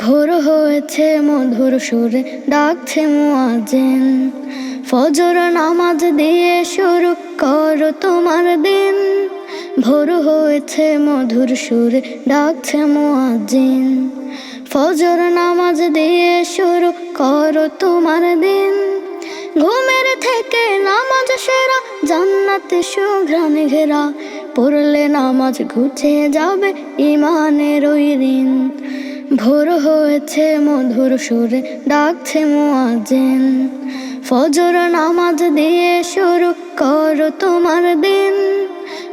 ভোর হয়েছে, মধুর সুরে ডাকছে মুয়াজ্জিন। ফজর নামাজ দিয়ে শুরু করো তোমার দিন। ভোর হয়েছে, মধুর সুরে ডাকছে মুয়াজ্জিন। ফজর নামাজ দিয়ে শুরু করো তোমার দিন। ঘুমের থেকে নামাজ সেরা, জান্নাতে সুঘ্রাণে ঘেরা। পড়লে নামাজ ঘুচে যাবে ইমানের ওই ঋণ ভোর হয়েছে, মধুর সুরে ডাকছে মুয়াজ্জিন। ফজর নামাজ দিয়ে শুরু করো তোমার দিন।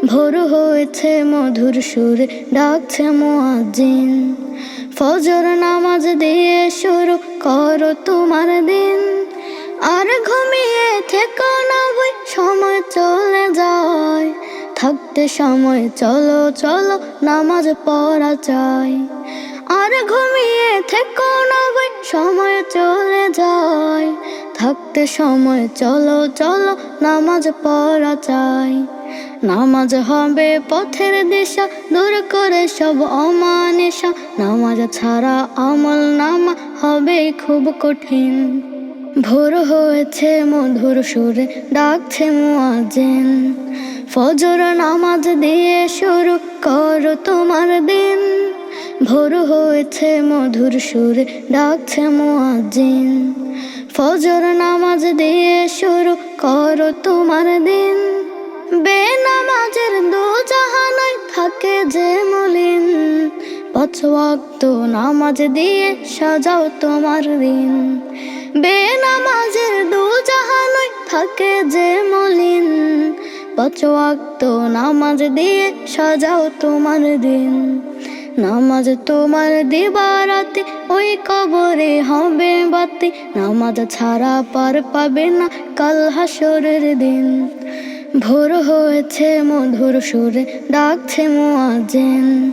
ভোর হয়েছে, মধুর সুরে ডাকছে মুয়াজ্জিন। ফজর নামাজ দিয়ে শুরু করো তোমার দিন। আর ঘুমিয়ে থেকো না বই সময় চলে যায়। থাকতে সময় চলো চলো নামাজ পড়া চাই আর ঘুমিয়ে থেকো না সময় চলে যায়। থাকতে সময় চলো চলো, নামাজ পড়া চাই নামাজ হবে পথের দিশা, দূর করে সব অমানিসা নামাজ ছাড়া আমল নামা হবে খুব কঠিন। ভোর হয়েছে, মধুর সুরে ডাকছে মুয়াজ্জিন। ফজর নামাজ দিয়ে শুরু করো তোমার দিন। ভোর হয়েছে মধুর সুরে, ডাকছে মুয়াজ্জিন। ফজর নামাজ দিয়ে শুরু করো তোমার দিন। বেনামাজের দু জাহানায় থাকে যে মলিন। পাঁচ নামাজ দিয়ে সাজাও তোমার দিন। বেনামাজের দু জাহানায় থাকে যে মলিন। পাঁচ নামাজ দিয়ে সাজাও তোমার দিন। নামাজ তোমার দিবারাতে, ওই কবরে হবে বাতি। নামাজ ছাড়া পার পাবে না কাল হাসরের দিন। ভোর হয়েছে মধুর সুরে, ডাকছে মুয়াজ্জিন।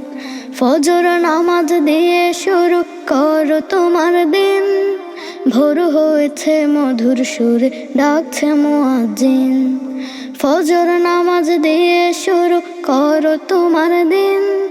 ফজর নামাজ দিয়ে শুরু করো তোমার দিন। ভোর হয়েছে মধুর সুরে, ডাকছে মুয়াজ্জিন। ফজর নামাজ দিয়ে শুরু করো তোমার দিন।